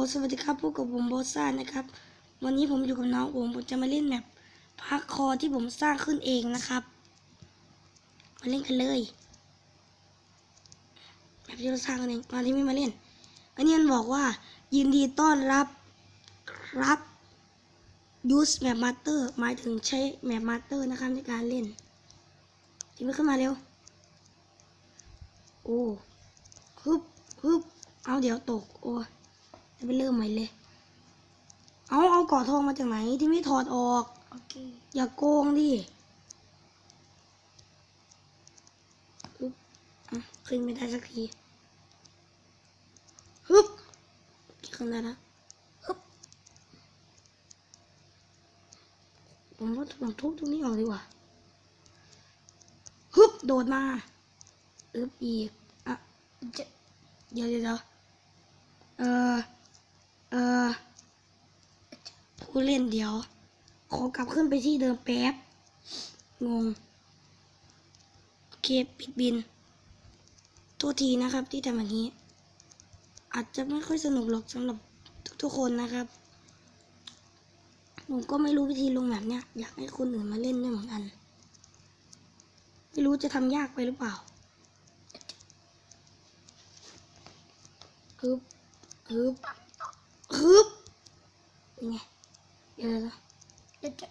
สวัสดีครับพบกับผมโบซ่านะครับ วันนี้ผมอยู่กับน้องผมผมจะมาเล่นแมปพักคอที่ผมสร้างขึ้นเองนะครับ มาเล่นกันเลยแมปที่เราสร้างกันเองมาที่ไม่มาเล่น อันนี้มันบอกว่า ยินดีต้อนรับครับ use map master หมายถึงใช้ map master นะครับในการเล่นที่ไม่ขึ้นมาเร็วโอ้ฮึบฮึบเอาเดี๋ยวตกโอ้ จะไปเริ่มใหม่เลย เอาเอากอดทองมาจากไหนที่ไม่ถอดออกโอเคอย่าโกงดิฮึบอะขึ้นไม่ได้สักทีฮึบขึ้นได้แล้วฮึบผมว่าผมทุบตรงนี้ออกดีกว่าฮึบโดดมาอึบอีกอะจะเดี๋ยวเดี๋ยวเดี๋ยวเออ เออผู้เล่นเดี๋ยว ขอกลับขึ้นไปที่เดิมแป๊บ งง โอเค ปิดบินโทษทีนะครับที่ทำแบบนี้ อาจจะไม่ค่อยสนุกหรอกสำหรับทุกๆคนนะครับ ผมก็ไม่รู้วิธีลงแบบเนี้ย อยากให้คนอื่นมาเล่นด้วยเหมือนกัน ไม่รู้จะทำยากไปหรือเปล่าฮึบฮึบ ฮึบเป็นไงเดี๋ยวนะจะจะ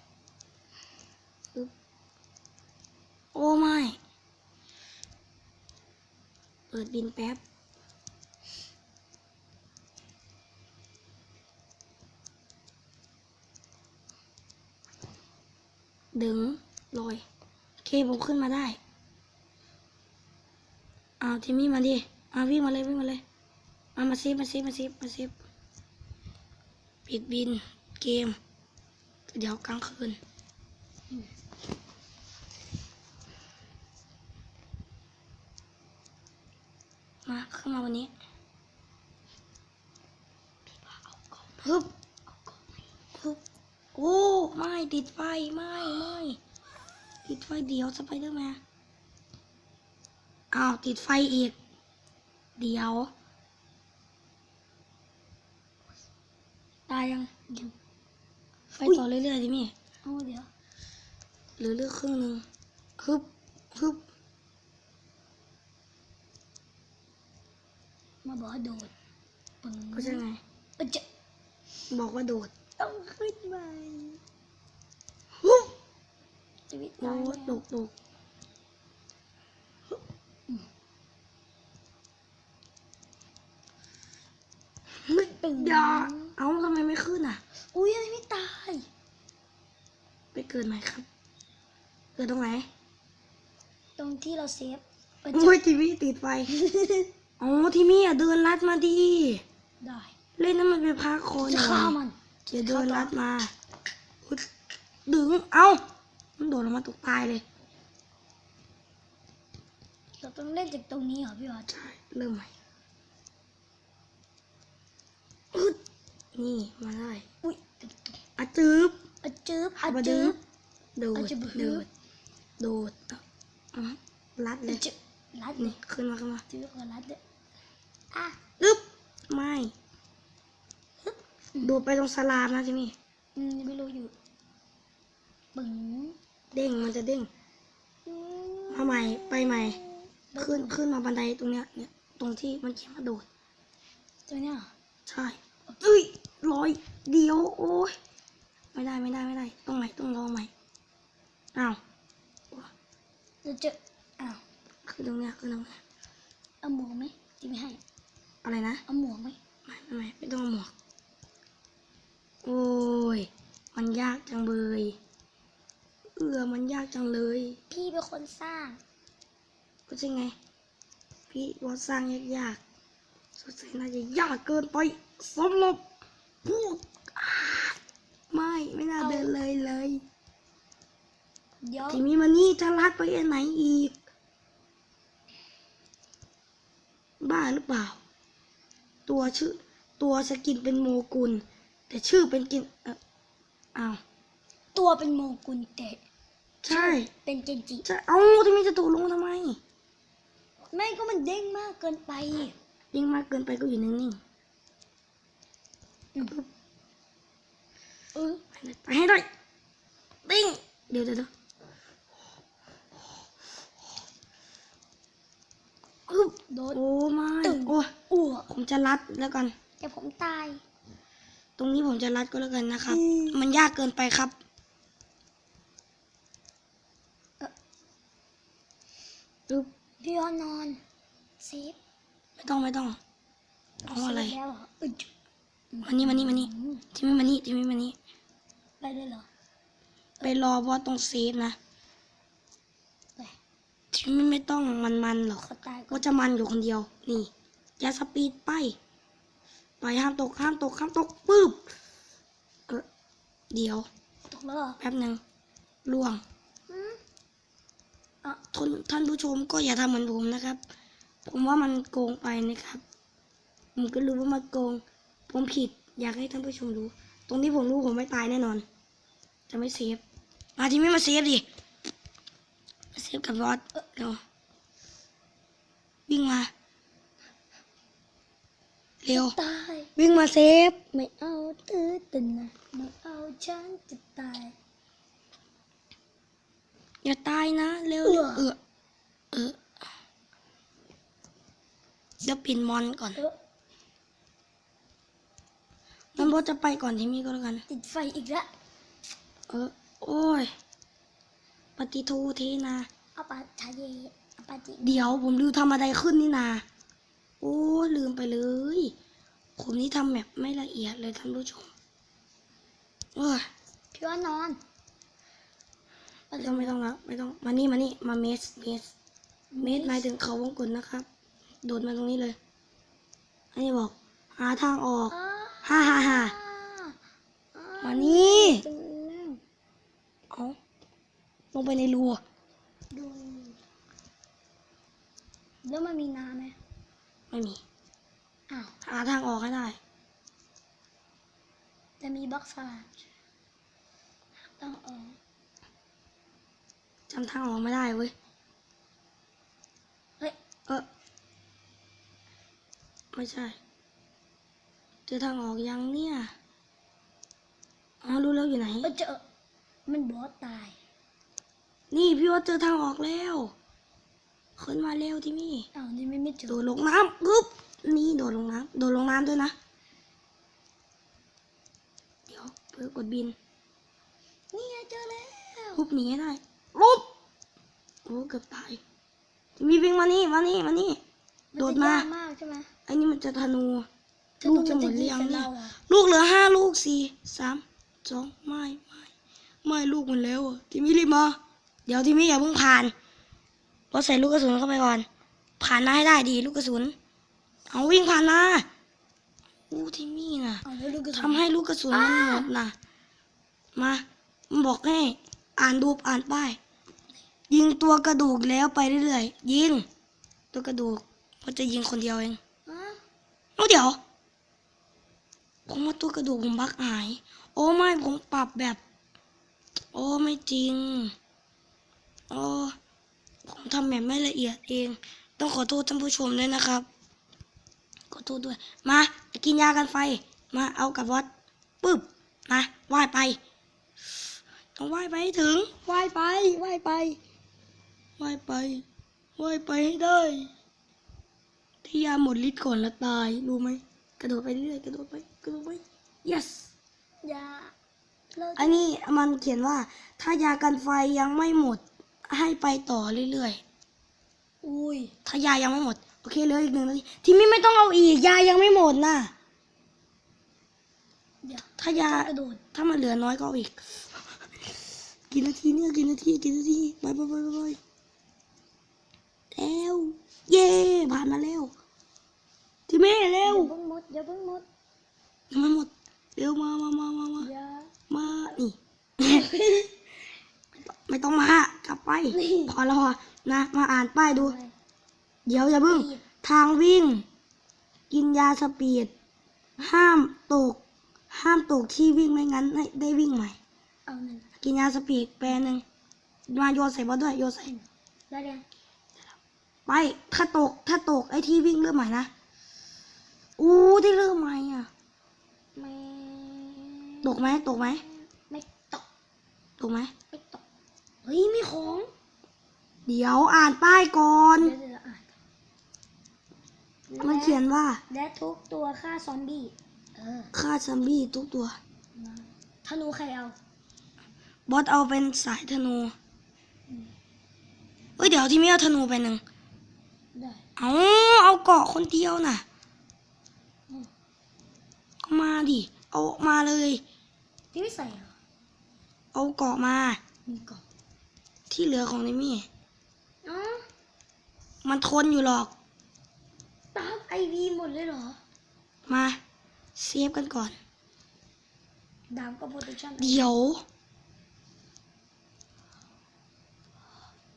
ฮึบโอ้ไม่ เปิดบินแป๊บดึงลอยเคผมขึ้นมาได้เอาทิมมี่มาดิเอาวิ่งมาเลยวิ่งมาเลย มามาซิมาซิมาซิมาซิ ปิดบิน เกม เดี๋ยวกลางคืน มาเข้ามาวันนี้ฮึบฮึบโอ้ ไม่ติดไฟ ไม่ ไม่ ติดไฟเดี๋ยวสไปเดอร์แมนอ้าว ติดไฟอีก เดี๋ยว ตายยังยังไฟต่อเรื่อยๆดิมี่โอ้เดี๋ยวเหลือเลือกครึ่งหนึ่งฮึบฮึบมาบอกว่าโดดปึ้งก็จะไงเอ้ยจะบอกว่าโดดต้องขึ้นไปฮึบชีวิตโอ้ตายตกตกไม่ตึงอย่า เอ้าทำไมไม่ขึ้นอะ อุ้ยยังไม่ตาย ไปเกิดใหม่ครับ เกิดตรงไหน ตรงที่เราเซฟเอ้ยโอ้ยทีวีติดไฟอ๋อทีมี่อะเดินลัดมาดี ได้ เล่นนั้นมันเป็นพักคอหจะน่อฆ่ายมันเดี๋ยวเดินลัดมาอุ๊ยดึง เอ้า มันโดดลงมาตกตายเลย เราต้องเล่นจากตรงนี้เหรอพี่วัดใช่ เริ่มใหม่อึด นี่มาได้อุ้ยตึกตึกอะจืบอะจืบอะมาจืดืบโดดอะจืบโดดโดดอะอะลัดเลอะยจืบรัดเลนี่ยขึ้นมาขึ้นมาจืบกับรัดเลยอะอึ๊บไม่โดดไปตรงสลามนะจิมี่อืมไม่รู้อยู่ปึ้งเด้งมันจะเด้งอืมมาใหม่ไปใหม่ ขึ้นขึ้นมาบันไดตรงเนี้ยเนี่ยตรงที่มันเขียนมาโดดตัวเนี้ยเหรอใช่เอ้ย ลอยเดียวโอ้ยไม่ได้ไม่ได้ไม่ได้ ต้องใหม่ต้องลองใหม่อ้าวเราจะอ้าวขึ้นตรงเนี้ยขึ้นตรงเนี้ยเอาหมวกไหมที่ไม่ให้ อะไรนะเอาหมวกไหมไม่ไม่ไม่ไม่ต้องเอาหมวกโอ้ยมันยากจังเลยเอือมันยากจังเลย พี่เป็นคนสร้างก็ใช่ไง พี่ว่าสร้างยากๆสงสัยน่าจะยากเกินไปสำหรับพวกอ่าไม่ไม่น่า เดินเลยเลยเดี๋ยวทีนี้มันนี่จะลัดไปอันไหนอีก บ้าหรือเปล่า ตัวชื่อ ตัวสกินเป็นโมกุล แต่ชื่อเป็นกินเอออ้าวตัวเป็นโมกุลแต่ใช่เป็นเจนจิใช่เอ้าทีนี้จะตกลงทำไมไม่ก็มันเด้งมากเกินไปยิ่งมากเกินไปก็อยู่นิ่งอืมเออ ไปให้ได้ติ้งเดี๋ยวเดี๋ยวเดี๋ยวอึ๊บโดนโอ้ไม่ตึงโอ้ยอ้วกผมจะรัดแล้วกันแต่ผมตาย ตรงนี้ผมจะรัดก็แล้วกันนะครับอืมมันยากเกินไปครับอึ๊บพี่วอนอนเซฟไม่ต้องไม่ต้องเอาอะไรเซฟแล้วเหรออึดมานี่มานี่มานี่อืมที่ไม่มานี่ที่ไม่มานี่ ไปเลยเหรอ ไปรอเพราะตรงเซฟนะไปที่ไม่ไม่ต้องมันมันๆหรอกขอตายก่ก็อนจะมันอยู่คนเดียว นี่อย่าสปีดไป ไปห้ามตกห้ามตกห้ามตกปึ๊บเออเดี๋ยว ตกแล้วเหรอแป๊บหนึ่งล่วงอืมอะท่านท่านผู้ชมก็อย่าทำเหมือนผมนะครับ ผมว่ามันโกงไปนะครับ ผมก็รู้ว่ามันโกง ผมผิดอยากให้ท่านผู้ชมรู้ ตรงที่ผมรู้ผมไม่ตายแน่นอน จะไม่เซฟมาที่ไม่มาเซฟดิมาเซฟกับรอดเร็ววิ่งมา เร็วตายวิ่งมาเซฟ ไม่เอาตื้อตึนนะไม่เอาฉันจะตาย อย่าตายนะ เร็วเอื้อเออเออเดี๋ยวปินมอนก่อน เออมันโบทจะไปก่อนที่มีก็แล้วกัน ติดไฟอีกแล้วเออ โอ้ย ปฏิทูเทนาเอาปาชาเยเอาปาจิเดี๋ยวผมลืมทำอะไรขึ้นนี่นา โอ้ยลืมไปเลย ผมนี่ทำแบบไม่ละเอียดเลยท่านผู้ชมโอ้ยพี่ว่านอนไม่ต้องไม่ต้องแล้วไม่ต้องมานี่มานี่มาเมสเมสเมสหมายถึงเขาวงกลนะครับ โดดมาตรงนี้เลย อันนี้บอก หาทางออกอ่า ฮ่าฮ่าฮ่าอ่ามานี่ตึงแล้วเอาลงไปในรูอะดูแล้วมันมีน้ำไหมไม่มี อ้าว หาทางออกให้ได้แต่มีบล็อกสลัดต้องออกจำทางออกไม่ได้เว้ย เฮ้ย เออไม่ใช่เจอทางออกยังเนี่ยอ๋อรู้แล้วอยู่ไหน เออเจอ มันบอสตาย นี่พี่ว่าเจอทางออกแล้วขึ้นมาเร็วที่นี่อ้าวนี่ไม่ไม่เจอ โดดลงน้ำปึ๊บนี่โดดลงน้ำโดดลงน้ำด้วยนะ เดี๋ยวเพื่อกดบิน นี่ไงเจอแล้วปุ๊บหนีให้ได้ลุบโอ้เกือบตายที่มีวิ่งมานี่มานี่มานี่ โดดมานจะยกมากใช่ไหมไอ้นี่มันจะธนูถ้า ลูกจะนหมดหรือยังใส่เนี่ยราอะลูกเหลือห้าลูกสี่สามสองไม่ไม่ไม่ลูกหมดแล้วอะทีมี่รีบมาเดี๋ยวทีมี่อย่าเพิ่งผ่านเราใส่ลูกกระสุนเข้าไปก่อน ผ่านมาให้ได้ดีลูกกระสุน เอาวิ่งผ่านมาอู้ทีมี่น่ะเอาแล้วลูกกระสุนทำให้ลูกกระสุนมันหมดน่ะมามันบอกให้อ่านดูอ่านป้ายยิงตัวกระดูกแล้วไปเรื่อยๆยิง ตัวกระดูกมันจะยิงคนเดียวเองฮะเอาเดี๋ยว ผมว่าตัวกระดูกผมบักหาย โอ้ไม่ผมปรับแบบ โอ้ไม่จริง โอ้ผมทำแบบไม่ละเอียดเอง ต้องขอโทษท่านผู้ชมด้วยนะครับ ขอโทษด้วย มากินยากันไฟ มาเอากับวัดปึ๊บมาว่ายไป ต้องว่ายไปให้ถึงว่ายไปว่ายไปว่ายไปว่ายไปให้ได้ที่ยาหมดฤทธิ์ก่อนแล้วตายรู้ไหม กระโดดไปเรื่อยๆกระโดดไปกระโดดไป yes ยาเลิกอันนี้มันเขียนว่า ถ้ายากันไฟยังไม่หมด ให้ไปต่อเรื่อยอุ้ยๆ ถ้ายายังไม่หมด โอเคเหลยอีกหนึ่งนาทีที่ไม่ไม่ต้องเอาอีกยายังไม่หมดนะเดี๋ยวถ้ายา กระโดดถ้ามันเหลือน้อยก็เอาอีก กี่นาทีเนี่ยกี่นาทีกี่นาทีไปไปไปไปไปแล้ว เย่ผ่านมาแล้ว ที่แม่เร็วอย่าเพิ่งหมดอย่าเพิ่งหมดยังไม่หมดเร็วมามามามามาอย่ามานี่ไม่ต้องมากลับไปนี่พอแล้วพอนะมาอ่านป้ายดูไปเดี๋ยวอย่าเพิ่งรีบทางวิ่ง กินยาสปีด ห้ามตก ห้ามตกที่วิ่งไม่งั้นให้ได้วิ่งใหม่เอาหนึ่งกินยาสปีดแปรหนึ่งมาโยนใส่บอลด้วยโยนใส่ได้ยังไปถ้าตกถ้าตกไอ้ที่วิ่งเริ่มใหม่นะ อู้ที่เริ่มใหม่อะแมวตกไหมตกไหมไม่ตกตกไหมไม่ตกเฮ้ยมีของ เดี๋ยวอ่านป้ายก่อน เดี๋ยวเดี๋ยวอ่านมันเขียนว่า และทุกตัวฆ่าซอมบี้เออฆ่าซัมบี้ทุกตัวมาธนูใครเอา บอสเอาเป็นสายธนูเฮ้ยเดี๋ยวที่ไม่เอาธนูไปหนึ่งได้เอาเอาเกาะคนเดียวน่ะอืมก็ มาดิ เอามาเลย พี่ไม่ใส่เหรอเอาเกาะมา มีกล่องที่เหลือของนิมี่ อ๋อมันทนอยู่หรอก ตามไอวีหมดเลยเหรอ มาเซฟกันก่อน ดามกับโปรดักชั่นเดี๋ยว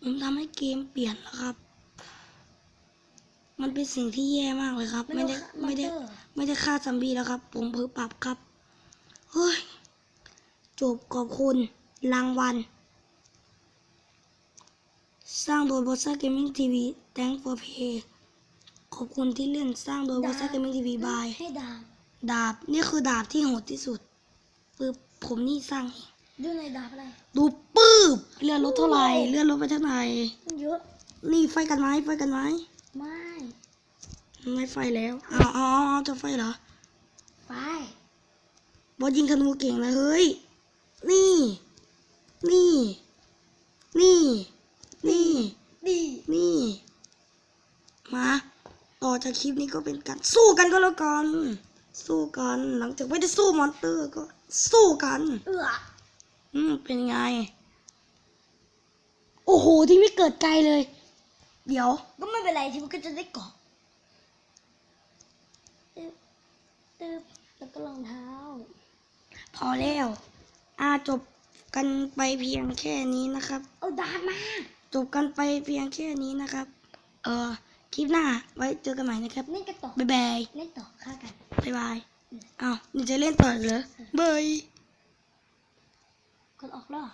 ผมทำให้เกมเปลี่ยนแล้วครับ มันเป็นสิ่งที่แย่มากเลยครับ ไม่ได้ไม่ได้ไม่ได้ฆ่าซัมบี้แล้วครับ ผมเพิ่งปรับครับเฮ้ยจบขอบคุณรางวัล สร้างโดยบอสซ่าเกมมิ่งทีวี thank for pay ขอบคุณที่เล่นสร้างโดยบอสซ่าเกมมิ่งทีวีบายให้ดามดาบนี่คือดาบที่โหดที่สุดปึ๊บผมนี่สร้างเองดูในดาบอะไรดูปื้บเลื่อนรถเท่าไหร่เลื่อนรถไปเท่าไหร่มันเยอะนี่ไฟกันไหมไฟกันไหม ไม่ ไม่ไฟแล้วอ๋ออ๋ออ๋อจะไฟเหรอไปบอสยิงธนูเก่งนะเฮ้ย นี่ นี่ นี่ นี่ดีนี่ มา ต่อจากคลิปนี้ก็เป็นการสู้กันก็แล้วกัน สู้กัน หลังจากไม่ได้สู้มอนสเตอร์ก็สู้กัน เอืออืม เป็นไง โอ้โห ที่ไม่เกิดไกลเลย เดี๋ยวก็ไม่ เป็นไรที่มันก็จะได้เกาะตึ๊บตึ๊บแล้วก็รองเท้า พอแล้ว อ่าจบกันไปเพียงแค่นี้นะครับ เอาดาบมาจบกันไปเพียงแค่นี้นะครับ เออคลิปหน้าไว้เจอกันใหม่นะครับเล่นกันต่อบ๊ายบายเล่นต่อฆ่ากันบ๊ายบายอ้าวนี่จะเล่นต่ออีกเหรอเบยกดออกแล้วเหรอ